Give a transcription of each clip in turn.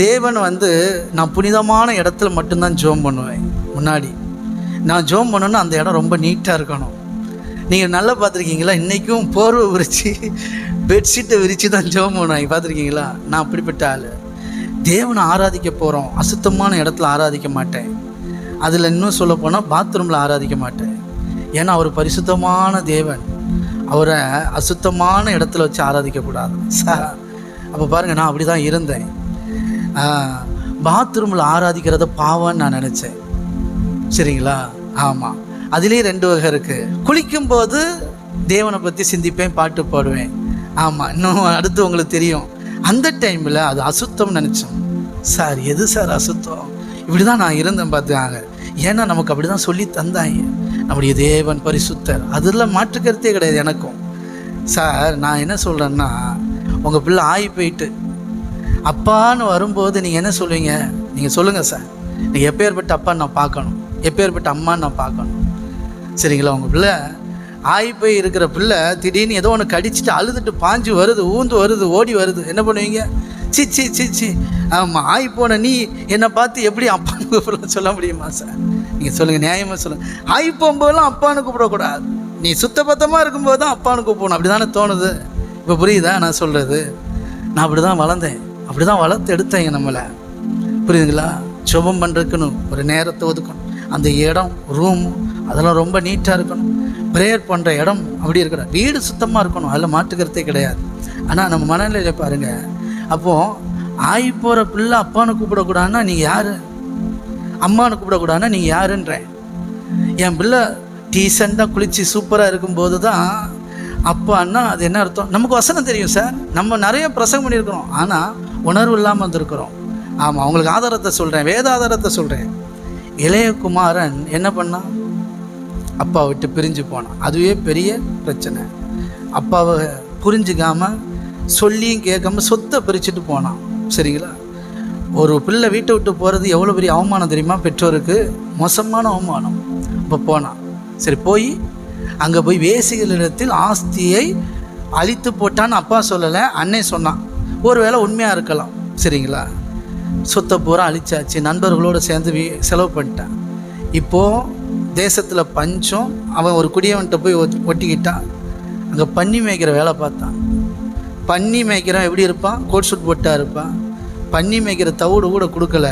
தேவன் வந்து நான் புனிதமான இடத்துல மட்டும்தான் ஜோம் பண்ணுவேன் முன்னாடி. நான் ஜோம் பண்ணணும்னா அந்த இடம் ரொம்ப நீட்டாக இருக்கணும். நீங்கள் நல்லா பார்த்துருக்கீங்களா? இன்றைக்கும் போர்வை விரித்து பெட்ஷீட்டை விரித்து தான் ஜோம் பண்ணுவேன் பார்த்துருக்கீங்களா? நான் அப்படிப்பட்ட ஆள். தேவனை ஆராதிக்க போகிறோம் அசுத்தமான இடத்துல ஆராதிக்க மாட்டேன். அதில் இன்னும் சொல்ல போனால் பாத்ரூமில் ஆராதிக்க மாட்டேன். ஏன்னா அவர் பரிசுத்தமான தேவன். அவரை அசுத்தமான இடத்துல வச்சு ஆராதிக்கக்கூடாது. சார் அப்போ பாருங்கள் நான் அப்படி தான் இருந்தேன். பாத்ரூமில் ஆராதிக்கிறத பாவம்னு நான் நினச்சேன். சரிங்களா? ஆமாம் அதுலேயும் ரெண்டு வகை இருக்குது குளிக்கும்போது தேவனை பற்றி சிந்திப்பேன் பாட்டு பாடுவேன். ஆமாம் இன்னும் அடுத்து உங்களுக்கு தெரியும். அந்த டைமில் அது அசுத்தம் நினச்சோம். சார் எது சார் அசுத்தம்? இப்படி தான் நான் இருந்தேன் பார்த்துக்காங்க ஏன்னா நமக்கு அப்படி தான் சொல்லி தந்தாங்க. நம்முடைய தேவன் பரிசுத்தர். அதில் மாற்றுக்கருத்தே கிடையாது எனக்கும். சார் நான் என்ன சொல்கிறேன்னா உங்கள் பிள்ளை ஆகி போயிட்டு அப்பான்னு வரும்போது நீங்கள் என்ன சொல்லுவீங்க? நீங்கள் சொல்லுங்கள் சார் நீங்கள் எப்பேற்பட்ட அப்பான்னு நான் பார்க்கணும். எப்பேற்பட்ட அம்மான்னு நான் பார்க்கணும். சரிங்களா? உங்கள் பிள்ளை ஆகி போய் இருக்கிற பிள்ளை திடீர்னு ஏதோ ஒன்று கடிச்சிட்டு அழுதுட்டு பாஞ்சு வருது ஊந்து வருது ஓடி வருது. என்ன பண்ணுவீங்க? சி சி சி சி. ஆமாம் ஆகி போன நீ என்னை பார்த்து எப்படி அப்பான்னு கூப்பிட சொல்ல முடியுமா சார் நீங்கள் சொல்லுங்கள் நியாயமாக சொல்லுங்கள் ஆகி போகும்போதெல்லாம் அப்பான்னு கூப்பிடக்கூடாது. நீ சுத்தபத்தமாக இருக்கும்போது தான் அப்பான்னு கூப்பிடணும். அப்படி தானே தோணுது? இப்போ புரியுதா நான் சொல்கிறது நான் அப்படி தான் வளர்ந்தேன். அப்படி தான் வளர்த்து எடுத்தேங்க நம்மளை. புரியுதுங்களா? சுபம் பண்ணுறதுக்குன்னு ஒரு நேரத்தை ஒதுக்கணும். அந்த இடம் ரூம் அதெல்லாம் ரொம்ப நீட்டாக இருக்கணும். ப்ரேயர் பண்ணுற இடம் அப்படி இருக்கணும் வீடு சுத்தமாக இருக்கணும். அதில் மாட்டுக்கிறதே கிடையாது. ஆனால் நம்ம மனநிலையில் பாருங்கள் அப்போது ஆகி போகிற பிள்ளை அப்பான்னு கூப்பிடக்கூடாதுன்னா நீங்கள் யார்? அம்மானு கூப்பிடக்கூடாதுன்னா நீங்கள் யாருன்றேன் என் பிள்ளை டீசெண்டாக குளித்து சூப்பராக இருக்கும்போது தான் அப்பான்னா அது என்ன அர்த்தம்? நமக்கு வசனம் தெரியும் சார் நம்ம நிறைய பிரசங்கம் பண்ணியிருக்கிறோம். ஆனால் உணர்வு இல்லாமல் வந்திருக்கிறோம். ஆமாம் அவங்களுக்கு ஆதாரத்தை சொல்கிறேன் வேத ஆதாரத்தை சொல்கிறேன் இளையகுமாரன் என்ன பண்ணான் அப்பா விட்டு பிரிஞ்சு போனான். அதுவே பெரிய பிரச்சனை. அப்பாவை புரிஞ்சுக்காமல் சொல்லியும் கேட்காம சொத்தை பிரிச்சுட்டு போனான். சரிங்களா? ஒரு பிள்ளை வீட்டை விட்டு போகிறது எவ்வளோ பெரிய அவமானம் தெரியுமா? பெற்றோருக்கு மோசமான அவமானம். இப்போ போனான். சரி போய் அங்கே போய் வேசிகளிடத்தில் ஆஸ்தியை அழித்து போட்டான்னு அப்பா சொல்லலை அண்ணே சொன்னான். ஒருவேளை உண்மையாக இருக்கலாம். சரிங்களா? சொத்தை பூரா அழிச்சாச்சு. நண்பர்களோடு சேர்ந்து வீ செலவு பண்ணிட்டான். இப்போது தேசத்தில் பஞ்சம் அவன் ஒரு குடியவன்கிட்ட போய் ஒட்டிக்கிட்டான். அங்கே பன்னி மேய்க்கிற வேலை பார்த்தான். பன்னி மேய்க்கிறவன் எப்படி இருப்பான்? கோட் சூட் போட்டா இருப்பான். பன்னி மேய்க்கிற தவிடு கூட கொடுக்கல.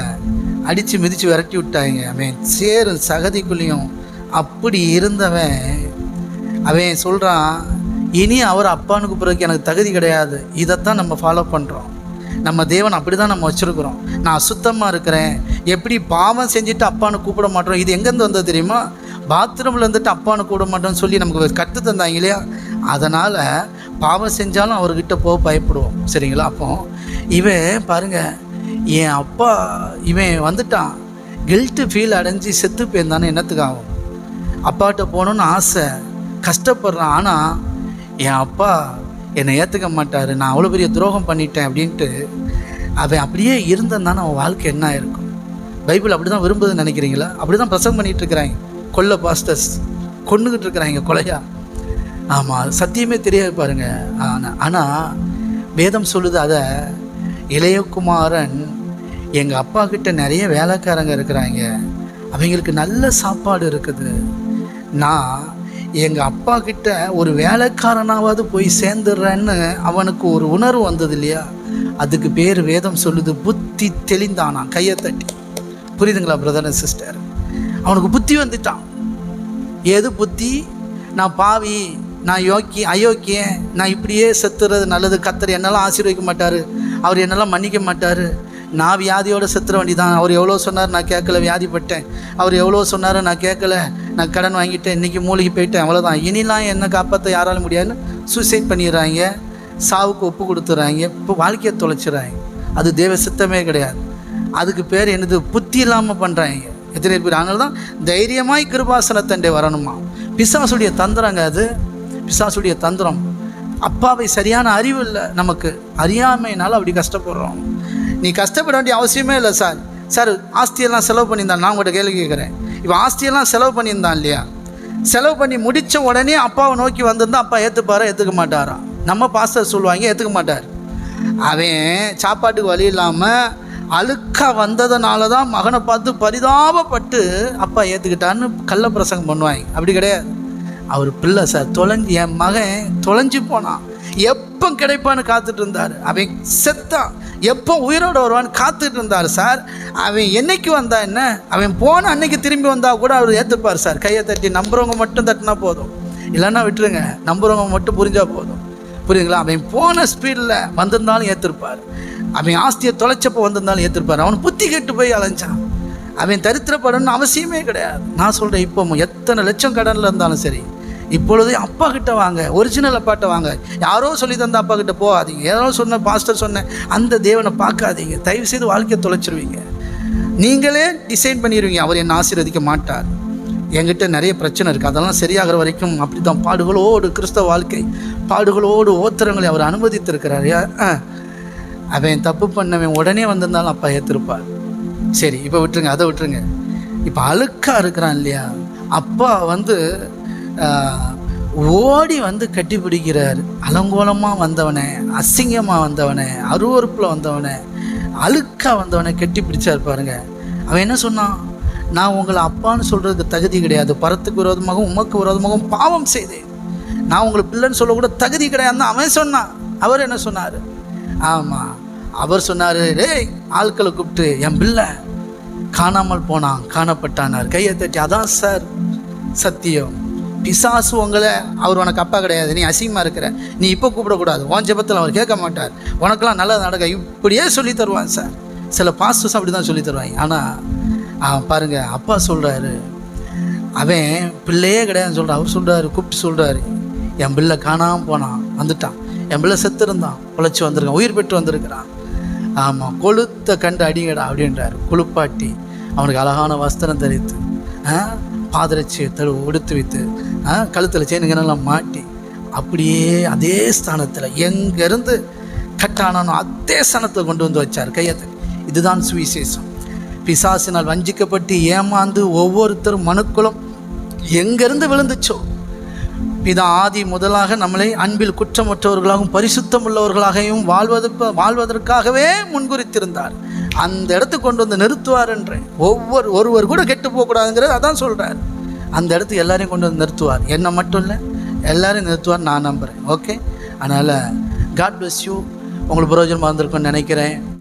அடித்து மிதித்து விரட்டி விட்டாங்க. அவன் சேரும் சகதிக்குள்ளேயும் அப்படி இருந்தவன் அவன் சொல்கிறான் இனி அவர் அப்பான்னு கூப்பிட்றதுக்கு எனக்கு தகுதி கிடையாது. இதைத்தான் நம்ம ஃபாலோ பண்ணுறோம் நம்ம தேவன் அப்படி தான் நம்ம வச்சுருக்குறோம். நான் அசுத்தமாக இருக்கிறேன். எப்படி பாவம் செஞ்சுட்டு அப்பான்னு கூப்பிட மாட்டோம்? இது எங்கேருந்து வந்தது தெரியுமா? பாத்ரூமில் இருந்துட்டு அப்பான்னு கூப்பிட மாட்டோம்னு சொல்லி நமக்கு கற்று தந்தாங்க இல்லையா? அதனால் பாவம் செஞ்சாலும் அவர்கிட்ட போக பயப்படுவோம். சரிங்களா? அப்போ இவன் பாருங்க என் அப்பா இவன் வந்துட்டான். கில்ட்டு ஃபீல் அடைஞ்சு செத்து போயிருந்தானே என்னத்துக்கு ஆகும்? அப்பாட்ட போகணுன்னு ஆசை கஷ்டப்படுறான். ஆனால் என் அப்பா என்னை ஏற்றுக்க மாட்டார். நான் அவ்வளோ பெரிய துரோகம் பண்ணிட்டேன் அப்படின்ட்டு அவன் அப்படியே இருந்தந்தான் அவன் வாழ்க்கை என்ன ஆயிருக்கும்? பைபிள் அப்படி தான் விரும்புதுன்னு நினைக்கிறீங்களா? அப்படி தான் பிரசங்கம் பண்ணிட்டு இருக்கிறாங்க. கொல்ல பாஸ்டர்ஸ் கொண்டுகிட்டு இருக்கிறாங்க கொலையா? ஆமாம் சத்தியமே தெரியாது பாருங்க. ஆனால் ஆனால் வேதம் சொல்லுது அதை இளையகுமாரன் எங்கள் அப்பா கிட்ட நிறைய வேலைக்காரங்க இருக்கிறாங்க. அவங்களுக்கு நல்ல சாப்பாடு இருக்குது. நான் எங்கள் அப்பா கிட்ட ஒரு வேலைக்காரனாவது போய் சேர்ந்துடுறேன்னு அவனுக்கு ஒரு உணர்வு வந்தது இல்லையா அதுக்கு பேர் வேதம் சொல்லுது புத்தி தெளிந்தானா? கையை தட்டி. புரியுதுங்களா பிரதர் அண்ட் சிஸ்டர் அவனுக்கு புத்தி வந்துட்டான். எது புத்தி? நான் பாவி நான் யோக்கி அயோக்கியன் நான் இப்படியே செத்துறது நல்லது கத்தர் என்னெல்லாம் ஆசீர்வதிக்க மாட்டார் அவர் என்னெல்லாம் மன்னிக்க மாட்டார்? நான் வியாதியோட செத்துற வேண்டி தான் அவர் எவ்வளோ சொன்னார் நான் கேட்கல வியாதிப்பட்டேன். அவர் எவ்வளோ சொன்னார் நான் கேட்கல. நான் கடன் வாங்கிட்டேன் இன்றைக்கி மூலிகை போயிட்டேன் அவ்வளோதான் இனிலாம் என்ன காப்பாற்ற யாராலும் முடியாதுன்னு சூசைட் பண்ணிடுறாங்க சாவுக்கு ஒப்பு கொடுத்துட்றாங்க இப்போ வாழ்க்கையை தொலைச்சிடுறாங்க. அது தேவ சித்தமே கிடையாது. அதுக்கு பேர் என்னது? புத்தி இல்லாமல் பண்ணுறாங்க எத்தனை பேர்? அதனால தான் தைரியமாய் கிருபாசனத்தண்டே வரணுமா? பிசாசுடைய தந்திரங்க அது. பிசாசுடைய தந்திரம். அப்பாவை சரியான அறிவு இல்லை நமக்கு. அறியாமைனால அப்படி கஷ்டப்படுறோம். நீ கஷ்டப்பட வேண்டிய அவசியமே இல்லை சார். சார் ஆஸ்தியெல்லாம் செலவு பண்ணியிருந்தா நான் உங்கள்கிட்ட கேள்வி கேட்குறேன். இப்போ ஆஸ்தியெல்லாம் செலவு பண்ணியிருந்தான் இல்லையா? செலவு பண்ணி முடித்த உடனே அப்பாவை நோக்கி வந்திருந்தா அப்பா ஏற்றுப்பாரா ஏற்றுக்க மாட்டாரா? நம்ம பாஸ்டர் சொல்லுவாங்க ஏற்றுக்க மாட்டார். அவன் சாப்பாட்டுக்கு வழி இல்லாமல் அழுக்காக வந்ததுனால தான் மகனை பார்த்து பரிதாபப்பட்டு அப்பா ஏற்றுக்கிட்டான்னு கள்ள பிரசங்கம் பண்ணுவாங்க. அப்படி கிடையாது. அவர் பிள்ளை சார் தொலைஞ்சு என் மகன் தொலைஞ்சு போனான். எப்போ கிடைப்பான்னு காத்துட்டு இருந்தார். அவன் செத்தான். எப்போ உயிரோட வருவான்னு காத்துட்டு இருந்தார் சார்? அவன் என்னைக்கு வந்தா என்ன? அவன் போன அன்னைக்கு திரும்பி வந்தால் கூட அவர் ஏற்றுப்பார் சார். கையை தட்டி நம்புறவங்க மட்டும் தட்டினா போதும். இல்லைன்னா விட்டுருங்க. நம்புறவங்க மட்டும் புரிஞ்சா போதும். புரியுதுங்களா? அவன் போன ஸ்பீடில் வந்திருந்தாலும் ஏற்றிருப்பார் அவன் ஆஸ்தியை தொலைச்சப்போ வந்திருந்தாலும் ஏற்றிருப்பார் அவன் புத்தி கெட்டு போய் அலைஞ்சான். அவன் தரித்திரப்படணும்னு அவசியமே கிடையாது. நான் சொல்கிறேன் இப்போ எத்தனை லட்சம் கடனில் இருந்தாலும் சரி இப்பொழுது அப்பா கிட்ட வாங்க ஒரிஜினல் அப்பாட்ட வாங்க. யாரோ சொல்லி தந்த அப்பா கிட்ட போகாதீங்க. யாரோ சொன்ன பாஸ்டர் சொன்ன அந்த தேவனை பார்க்காதீங்க. தயவு செய்து வாழ்க்கையை தொலைச்சிருவீங்க. நீங்களே டிசைன் பண்ணிடுவீங்க அவர் என்னை ஆசீர்வதிக்க மாட்டார். என்கிட்ட நிறைய பிரச்சனை இருக்குது அதெல்லாம் சரியாகிற வரைக்கும் அப்படி தான் பாடுகளோடு கிறிஸ்தவ வாழ்க்கை பாடுகளோடு ஓத்திரங்களை அவர் அனுமதித்திருக்கிறார். அவன் தப்பு பண்ணவன் உடனே வந்திருந்தாலும் அப்பா ஏற்றிருப்பார் சரி இப்போ விட்டுருங்க அதை விட்டுருங்க. இப்போ அழுக்காக இருக்கிறான் இல்லையா? அப்பா வந்து ஓடி வந்து கட்டி பிடிக்கிறார் அலங்கோலமாக வந்தவனை அசிங்கமாக வந்தவனை அருவறுப்பில் வந்தவனை அழுக்காக வந்தவனை கட்டி பிடிச்சார் பாருங்க. அவன் என்ன சொன்னான்? நான் உங்களை அப்பான்னு சொல்கிறதுக்கு தகுதி கிடையாது. பரத்துக்கு விரோதமாகவும் உமக்கு விரோதமாகவும் பாவம் செய்தேன். நான் உங்களை பிள்ளைன்னு சொல்லக்கூட தகுதி கிடையாதுன்னு அவன் சொன்னான். அவர் என்ன சொன்னார்? ஆமாம் அவர் சொன்னார் டேய் ஆட்களை கூப்பிட்டு என் பிள்ளை காணாமல் போனான் காணப்பட்டானார் கையை தட்டி அதான் சார் சத்தியம். பிசாசு உங்களை அவர் உனக்கு அப்பா கிடையாது. நீ அசிங்கமாக இருக்கிற. நீ இப்போ கூப்பிடக்கூடாது. உன் ஜபத்தில் அவர் கேட்க மாட்டார். உனக்கெல்லாம் நல்லது நடக்க. இப்படியே சொல்லி தருவான் சார். சில பாஸ்டர்ஸ் அப்படி தான் சொல்லி தருவாங்க. ஆனால் பாருங்க அப்பா சொல்கிறாரு அவன் பிள்ளையே கிடையாதுன்னு சொல்கிறான் அவர் சொல்கிறாரு கூப்பிட்டு சொல்கிறாரு என் பிள்ளை காணாமல் போனான். வந்துட்டான். என் பிள்ளை செத்து இருந்தான் உழைச்சி வந்திருக்கான். உயிர் பெற்று வந்திருக்கிறான். ஆமாம் கொளுத்த கண்டு அடிங்கடா அப்படின்றாரு. குளிப்பாட்டி. அவனுக்கு அழகான வஸ்திரம் தெரித்து. ஆ, பாதரட்சியை தரு உடுத்து வைத்து ஆ, கழுத்தில் செயினுங்கனெல்லாம் மாட்டி அப்படியே அதே ஸ்தானத்தில் எங்கேருந்து கட்டானோ அதே ஸ்தானத்தில் கொண்டு வந்து வச்சார் கையத்தை இதுதான் சுவிசேஷம். பிசாசினால் வஞ்சிக்கப்பட்டு ஏமாந்து ஒவ்வொருத்தரும் மனுக்குளம் எங்கேருந்து விழுந்துச்சோ? பிதா ஆதி முதலாக நம்மளை அன்பில் குற்றமற்றவர்களாகவும் பரிசுத்தம் உள்ளவர்களாகவும் வாழ்வதற்கு வாழ்வதற்காகவே முன்குறித்திருந்தார். அந்த இடத்துக்கு கொண்டு வந்து நிறுத்துவார் ஒவ்வொரு ஒருவர் கூட கெட்டு போகக்கூடாதுங்கிறது அதான் சொல்கிறார் அந்த இடத்துக்கு எல்லாரையும் கொண்டு வந்து நிறுத்துவார். என்னை மட்டும் இல்லை எல்லாரையும் நிறுத்துவார் நான் நம்புகிறேன் ஓகே அதனால் காட் பிளஸ் யூ உங்களுக்கு பிரயோஜனமாக இருந்திருக்கும்னு நினைக்கிறேன்.